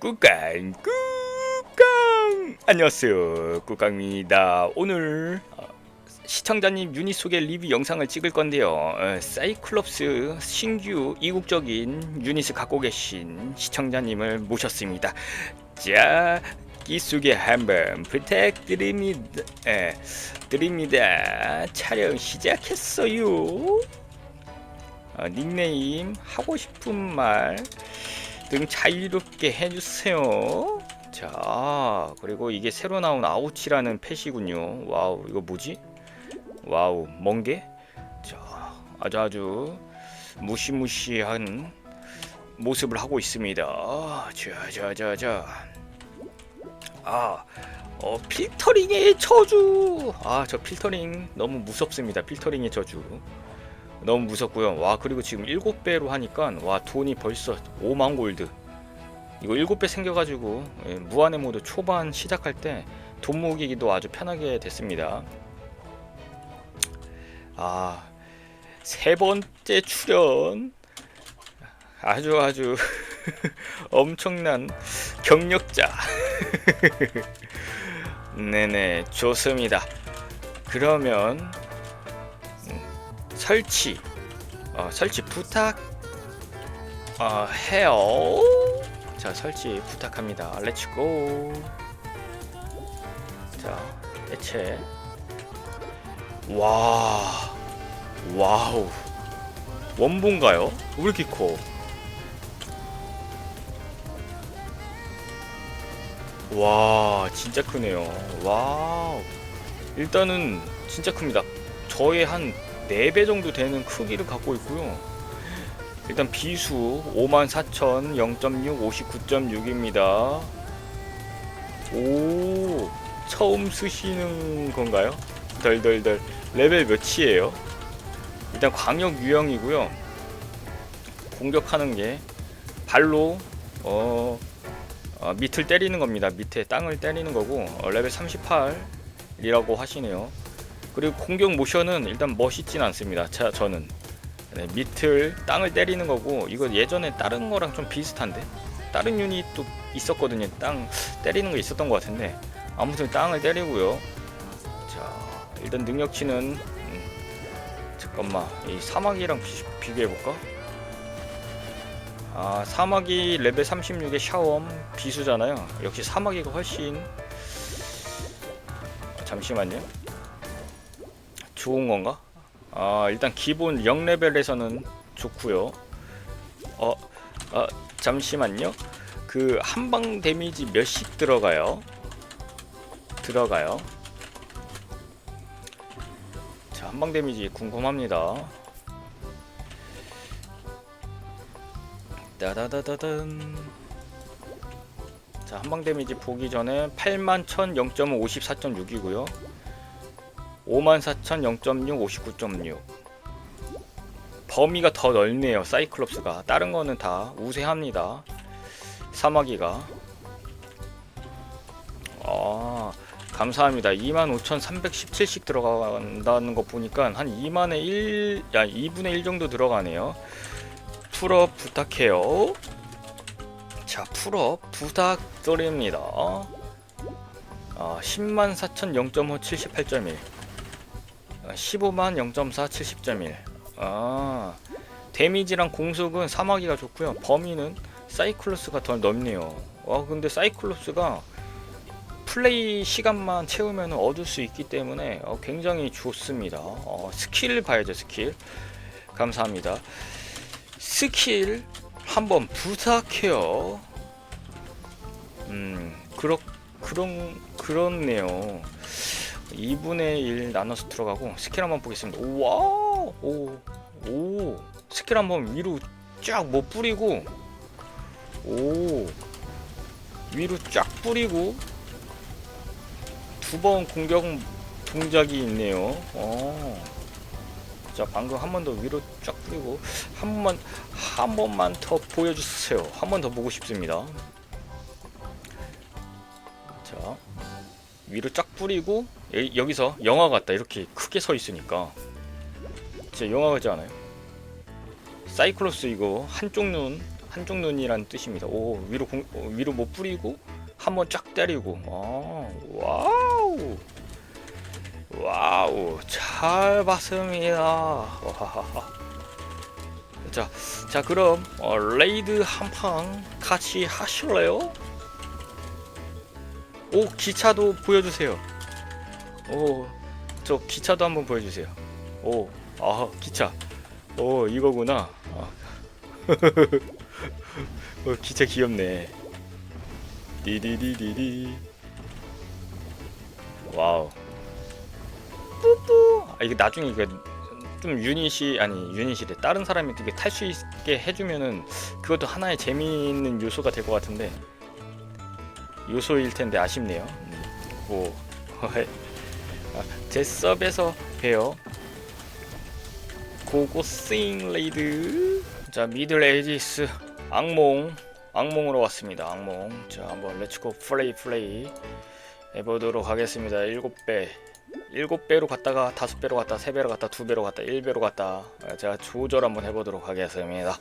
꾸깡 꾸깡. 안녕하세요 꾸깡입니다. 오늘 어, 시청자님 유닛 소개 리뷰 영상을 찍을 건데요. 어, 사이클롭스 신규 이국적인 유닛을 갖고 계신 시청자님을 모셨습니다. 자 기소개 한번 부탁드립니다. 에, 드립니다. 촬영 시작했어요. 어, 닉네임 하고 싶은 말 등 자유롭게 해주세요. 자, 그리고 이게 새로 나온 아우치라는 펫이군요. 와우, 이거 뭐지? 와우, 멍게? 자, 아주 아주 무시무시한 모습을 하고 있습니다. 자, 자, 자, 자. 아, 어, 필터링의 저주. 아, 저 필터링 너무 무섭습니다. 필터링의 저주. 너무 무섭고요. 와 그리고 지금 7배로 하니까 와 돈이 벌써 5만 골드. 이거 7배 생겨가지고 예, 무한의 모드 초반 시작할 때 돈 모으기도 아주 편하게 됐습니다. 아 세 번째 출연 아주 아주 엄청난 경력자. 네네 좋습니다. 그러면 설치 어, 설치 부탁 어, 해요. 자 설치 부탁합니다. 렛츠고 자 대체. 와 와우. 원본가요? 왜 이렇게 커? 와 진짜 크네요. 와우. 일단은 진짜 큽니다. 저의 한 4배 정도 되는 크기를 갖고 있고요. 일단 비수 54,000 0.6 59.6입니다. 오 처음 쓰시는 건가요? 덜덜덜 레벨 몇이에요? 일단 광역 유형이고요. 공격하는 게 발로 어, 어, 밑을 때리는 겁니다. 밑에 땅을 때리는 거고 어, 레벨 38이라고 하시네요. 그리고 공격 모션은 일단 멋있진 않습니다. 자, 저는 네, 밑을 땅을 때리는 거고 이거 예전에 다른 거랑 좀 비슷한데 다른 유닛도 있었거든요. 땅 때리는 거 있었던 것 같은데 아무튼 땅을 때리고요. 자, 일단 능력치는 음, 잠깐만 이 사막이랑 비, 교해 볼까? 아, 사막이 레벨 36의 샤웜 비수잖아요. 역시 사막이가 훨씬 잠시만요. 좋은 건가? 아 일단 기본 0레벨에서는 좋고요. 어, 어 잠시만요. 그 한방 데미지 몇씩 들어가요? 들어가요? 자 한방 데미지 궁금합니다. 따다다다단. 자 한방 데미지 보기 전에 81,000 0.54.6이고요 54,000 0.6 59.6 범위가 더 넓네요 사이클롭스가. 다른 거는 다 우세합니다 사마귀가. 아 감사합니다. 25,317씩 들어간다는 거 보니까 한 2만의 1, 야 2분의 1 정도 들어가네요. 풀업 부탁해요. 자 풀업 부탁드립니다. 아, 10만 4천 0.5 78.1 15만 0.4 70.1 아, 데미지랑 공속은 사마귀가 좋고요. 범위는 사이클로스가 더 넓네요. 와 근데 사이클로스가 플레이 시간만 채우면 얻을 수 있기 때문에 어, 굉장히 좋습니다. 어, 스킬 봐야죠 스킬. 감사합니다. 스킬 한번 부탁해요. 음 그렇 그런 그렇네요 2분의 1 나눠서 들어가고 스킬 한번 보겠습니다. 와우! 오, 오, 스킬 한번 위로 쫙 뭐 뿌리고, 오, 위로 쫙 뿌리고, 두 번 공격 동작이 있네요. 어. 자, 방금 한 번 더 위로 쫙 뿌리고, 한 번만, 한 번만 더 보여주세요. 한 번 더 보고 싶습니다. 자. 위로 쫙 뿌리고 여기서 영화 같다 이렇게 크게 서 있으니까 진짜 영화 같지 않아요? 사이클로스 이거 한쪽 눈 한쪽 눈이란 뜻입니다. 오 위로 공, 어, 위로 못 뿌리고 한번 쫙 때리고. 아 와우 와우 잘 봤습니다. 자, 자 그럼 어, 레이드 한 판 같이 하실래요? 오 기차도 보여주세요. 오, 저 기차도 한번 보여주세요. 오, 아 기차. 오 이거구나. 아. 어, 기차 귀엽네. 디디디디디. 와우. 뿌뿌. 아 이게 나중에 이거 좀 유닛이 아니 유닛이래 다른 사람이 되게 탈 수 있게 해주면은 그것도 하나의 재미있는 요소가 될 것 같은데 요소일 텐데 아쉽네요. 음. 오, 아, 제 섭에서 봬요. 고고 싱 레이드. 자 미들 에이지스 악몽 악몽으로 왔습니다. 악몽. 자 한번 렛츠고 플레이 플레이 해 보도록 하겠습니다. 일곱 배. 일곱 배로 갔다가 다섯 배로 갔다 세 배로 갔다 두 배로 갔다 일 배로 갔다 아, 제가 조절 한번 해보도록 하겠습니다.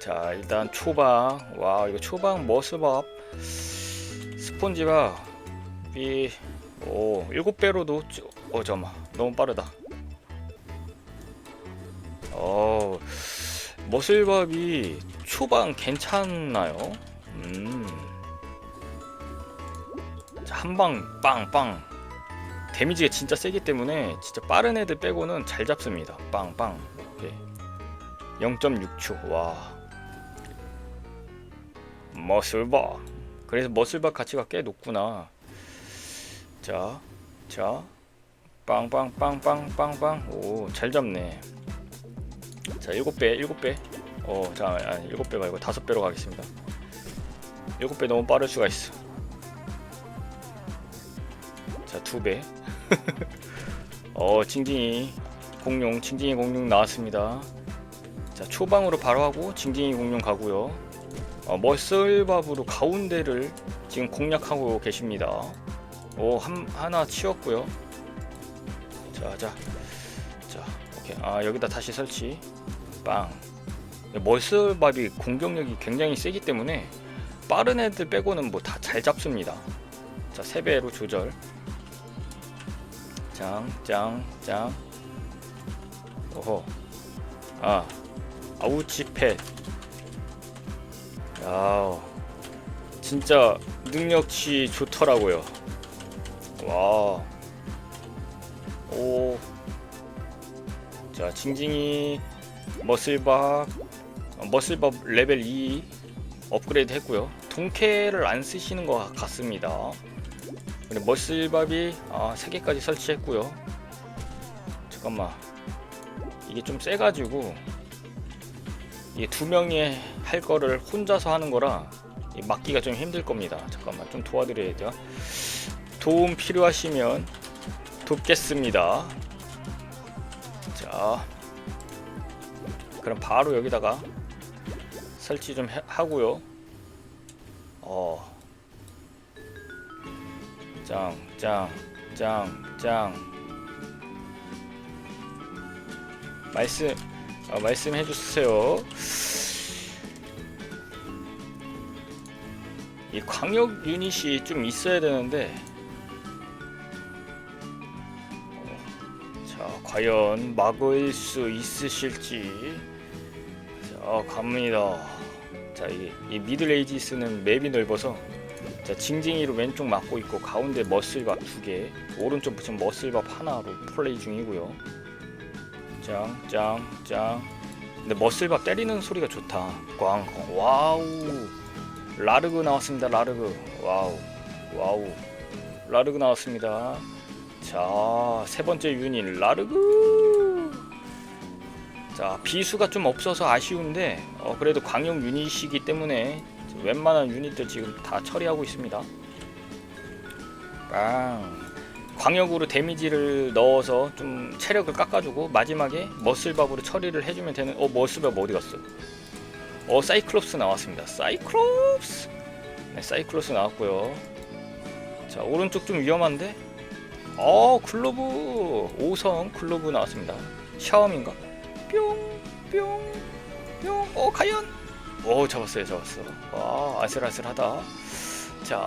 자 일단 초방 와 이거 초방 머스밥 스폰지가 이오 일곱 배로도 쭈- 어 잠만 너무 빠르다. 어 머슬밥이 초방 괜찮나요? 음. 한 방 빵 빵 데미지가 진짜 세기 때문에 진짜 빠른 애들 빼고는 잘 잡습니다. 빵 빵. 오케이. 0.6초. 와. 머슬박. 그래서 머슬박 가치가 꽤 높구나. 자, 자, 빵빵빵빵빵빵. 오, 잘 잡네. 자, 7배, 7배. 어, 자, 아니, 7배 말고 5배로 가겠습니다. 7배 너무 빠를 수가 있어. 자, 2배. 어, 징징이 공룡, 징징이 공룡 나왔습니다. 자, 초방으로 바로 하고 징징이 공룡 가고요. 어, 머슬밥으로 가운데를 지금 공략하고 계십니다. 오, 한, 하나 치웠고요. 자, 자, 자, 오케이. 아, 여기다 다시 설치. 빵. 머슬밥이 공격력이 굉장히 세기 때문에 빠른 애들 빼고는 뭐 다 잘 잡습니다. 자, 3배로 조절. 짱, 짱, 짱. 오호. 아, 아우치팻. 야, 진짜 능력치 좋더라고요. 와. 오. 자, 징징이 머슬밥 어, 머슬밥 레벨 2 업그레이드 했고요. 동캐를 안 쓰시는 것 같습니다. 근데 머슬밥이 아, 3개까지 설치했고요. 잠깐만. 이게 좀 세가지고 두 명이 할 거를 혼자서 하는 거라 이 막기가 좀 힘들 겁니다. 잠깐만 좀 도와드려야 돼요. 도움 필요하시면 돕겠습니다. 자, 그럼 바로 여기다가 설치 좀 해- 하고요. 어, 짱, 짱, 짱, 짱. 말씀, 어, 말씀해 주세요. 이 광역 유닛이 좀 있어야 되는데, 어, 자, 과연 막을 수 있으실지. 자, 갑니다. 자, 이, 이 미들 에이지스는 맵이 넓어서 자, 징징이로 왼쪽 막고 있고 가운데 머슬밥 두 개, 오른쪽 지금 머슬밥 하나로 플레이 중이고요. 짱, 짱, 짱. 근데 머슬밥 때리는 소리가 좋다. 꽝, 꽝. 와우. 라르그 나왔습니다. 라르그. 와우. 와우. 라르그 나왔습니다. 자, 세 번째 유닛 라르그. 자, 비수가 좀 없어서 아쉬운데 어, 그래도 광역 유닛이기 때문에 웬만한 유닛들 지금 다 처리하고 있습니다. 빵. 광역으로 데미지를 넣어서 좀 체력을 깎아주고 마지막에 머슬밥으로 처리를 해주면 되는. 어 머슬밥 어디 갔어? 어 사이클롭스 나왔습니다. 사이클롭스. 네 사이클롭스 나왔고요. 자 오른쪽 좀 위험한데. 어 클로브 5성 클로브 나왔습니다. 샤움인가? 뿅뿅 뿅. 어 과연 오 잡았어요 잡았어 와 아슬아슬하다 자,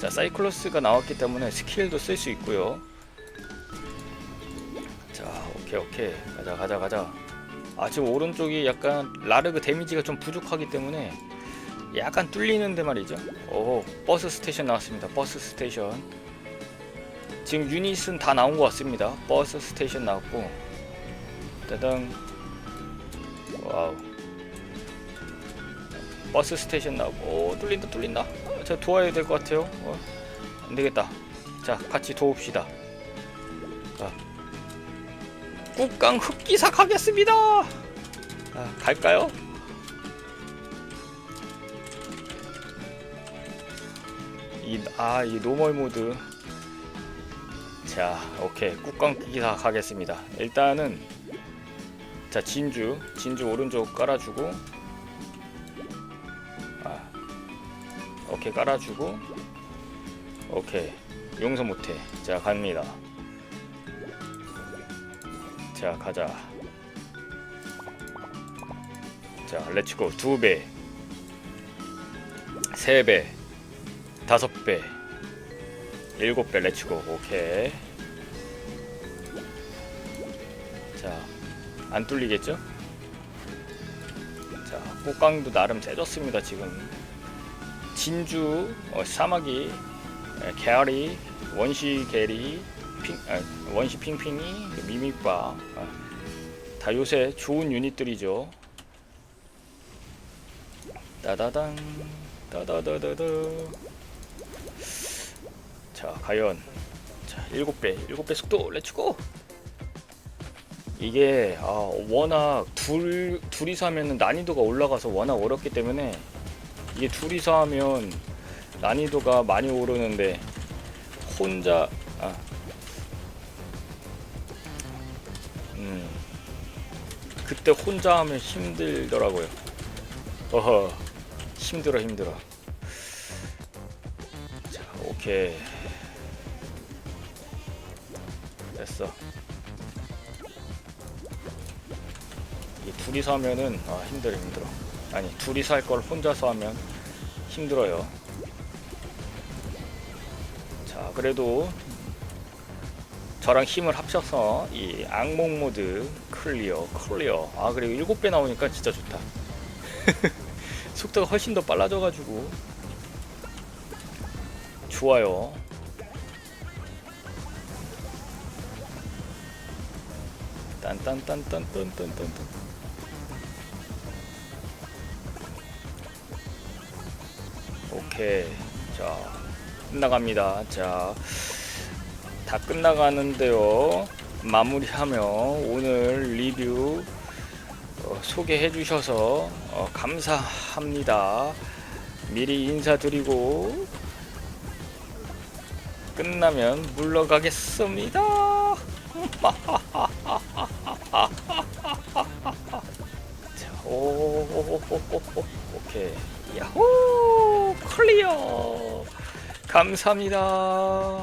자 사이클로스가 나왔기 때문에 스킬도 쓸 수 있고요. 자 오케이 오케이. 가자 가자 가자. 아 지금 오른쪽이 약간 라르그 데미지가 좀 부족하기 때문에 약간 뚫리는데 말이죠. 오 버스 스테이션 나왔습니다. 버스 스테이션. 지금 유닛은 다 나온 것 같습니다. 버스 스테이션 나왔고. 따당 와우. 버스 스테이션 나오고. 오 뚫린다 뚫린다 어, 저 도와야 될 것 같아요 어, 안 되겠다 자 같이 도웁시다 자 국강 흑기사 가겠습니다 아, 갈까요? 이, 아, 이 노멀 모드. 자, 오케이. 국강 기사 가겠습니다. 일단은, 자, 진주. 진주 오른쪽 깔아주고, 오케이. 깔아주고, 오케이. 용서 못해. 자, 갑니다. 자, 가자. 자, 렛츠고. 두 배. 세 배. 다섯 배, 일곱 배 렛츠고 오케이. 자, 안 뚫리겠죠? 자, 꽃강도 나름 세졌습니다 지금. 진주, 어, 사마귀, 에, 게아리, 원시 게리, 핑, 아, 원시 핑핑이, 미미빠, 아, 다 요새 좋은 유닛들이죠. 따다당, 따다다다다. 자 과연 자 7배 7배 속도 렛츠고 이게 아, 워낙 둘 둘이서 하면 난이도가 올라가서 워낙 어렵기 때문에 이게 둘이서 하면 난이도가 많이 오르는데 혼자 아, 음. 그때 혼자 하면 힘들더라고요. 어허. 힘들어 힘들어. 자 오케이. 됐어. 이 둘이서 하면은 아 힘들어 힘들어. 아니 둘이서 할 걸 혼자서 하면 힘들어요. 자 그래도 저랑 힘을 합쳐서 이 악몽 모드 클리어 클리어. 아 그리고 일곱 배 나오니까 진짜 좋다. 속도가 훨씬 더 빨라져 가지고 좋아요. 딴딴딴딴딴딴딴 오케이 자 끝나갑니다 자 다 끝나가는데요 마무리하며 오늘 리뷰 어, 소개해 주셔서 어, 감사합니다 미리 인사드리고 끝나면 물러가겠습니다 자, 오, 오, 오, 오, 오, 오케이. 야호! 클리어! 감사합니다.